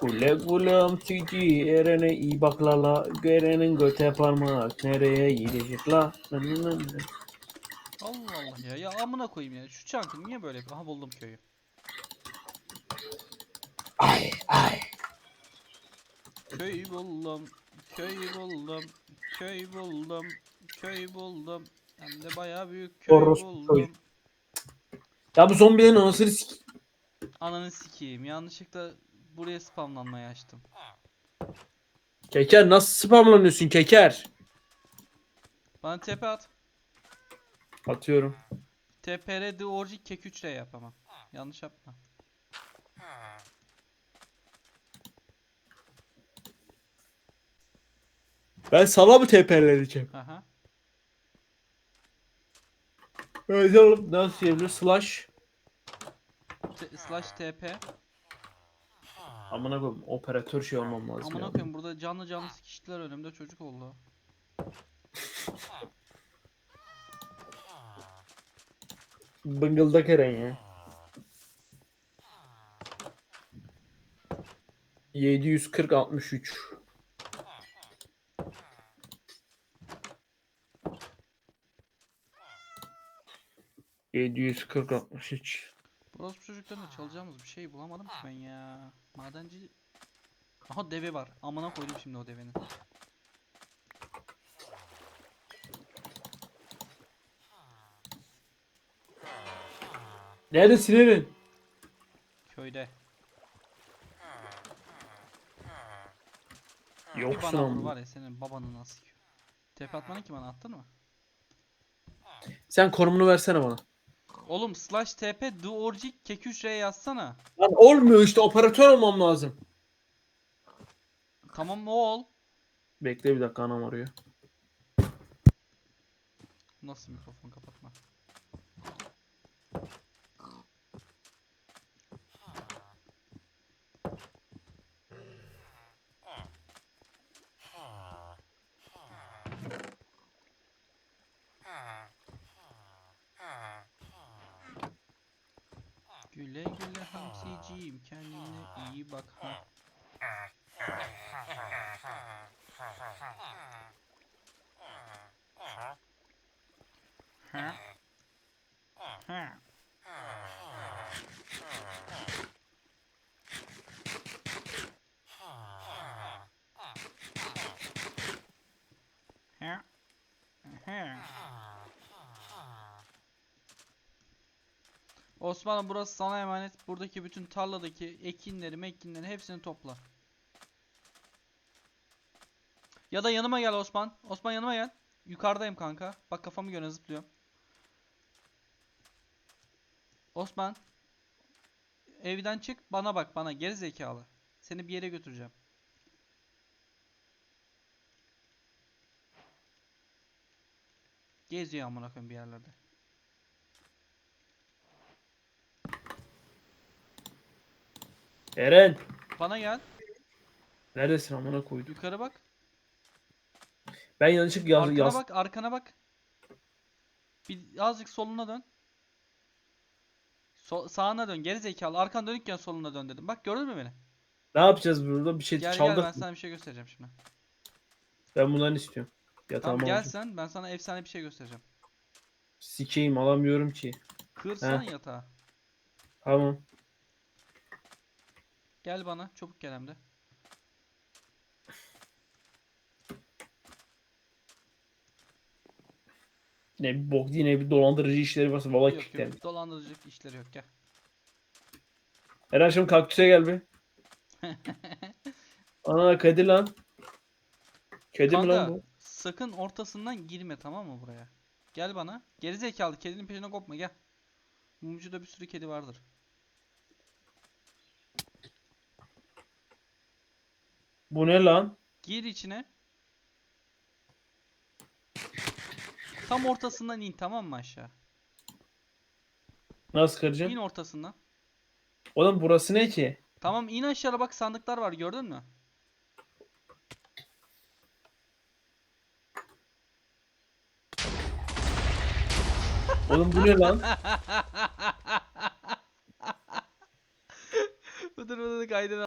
Kule kulum tiki erene iyi bak lala görenin göte parmak nereye gidecek la. Allah Allah ya. Ya amına koyayım ya. Şu çankı niye böyle yapıyor? Aha buldum köyü. Ay ay Köy buldum. Köy buldum. Köy buldum. Köy buldum. Hem de bayağı büyük köy Orospu buldum. köy. Ya bu zombilerin anasını sik Ananı sikeyim. Yanlışlıkla buraya spamlanmayı açtım. Keker nasıl spamlanıyorsun keker Bana TP at. Atıyorum TPR the orji kek 3 yap ama. Yanlış yapma. Ben sana mı TP'leneceğim Aha. Evet oğlum nasıl yapılır slash T- slash TP. Amına koyayım operatör şey olmam lazım Amına ya. koyayım burada canlı canlı sikiştiler önümde çocuk oldu. Bıngıldak Eren ya. 740 63. Yedi yüz kırk altmış üç. Burası çocuklarına çalacağımız bir şey bulamadım ki ben ya. Madenci... Aha deve var. Amına koydum şimdi o devenin. Neredesin Eren? Köyde. Bir Yoksun bana vur var ya senin babanı nasıl ki. TP atmanı ki bana attın mı? Sen konumunu versene bana. Oğlum slash TP duorcik kek 3 yazsana. Lan olmuyor işte operatör olmam lazım. Tamam mı ol? Bekle bir dakika anam arıyor. Nasıl mikrofon kapatma? Güle hamsiciğim kendine iyi bak ha. Ha? Ha? Ha? Ha? Osman'ım burası sana emanet. Buradaki bütün tarladaki ekinleri, mekinleri hepsini topla. Ya da yanıma gel Osman. Osman yanıma gel. Yukarıdayım kanka. Bak kafamı göre zıplıyorum. Osman. Evden çık. Bana bak bana. Geri zekalı. Seni bir yere götüreceğim. Geziyor amına koyayım bir yerlerde. Eren. Bana gel. Neredesin amına koydum. Yukarı bak. Ben yanlışlıkla yaz, arkana yaz bak, arkana bak. Bir azıcık soluna dön. So sağına dön, geri zekalı. Arkan dönükken soluna dön dedim. Bak gördün mü beni? Ne yapacağız burada? Bir şey Gel çaldık. gel ben mı? sana bir şey göstereceğim şimdi. Ben bundan istiyorum. Ya Tamam gel sen, ben sana efsane bir şey göstereceğim. Sikeyim alamıyorum ki. Kırsan yatağı. Tamam. Gel bana, çabuk gel hem de. Ne bir bok değil ne bir dolandırıcı işleri varsa vallahi Yok kilitlerim. yok, dolandırıcılık işleri yok gel. Eren şimdi kaktüse gel bir. Ana kedi lan. Kedi mi lan bu? sakın ortasından girme tamam mı buraya? Gel bana. Geri zekalı, kedinin peşine kopma gel. Mumcuda bir sürü kedi vardır. Bu ne lan? Gir içine. Tam ortasından in tamam mı aşağı? Nasıl İn kıracağım? ortasından. Oğlum burası ne ki? Tamam in aşağı bak sandıklar var gördün mü? Oğlum bu ne lan? Dur dur dur kaydını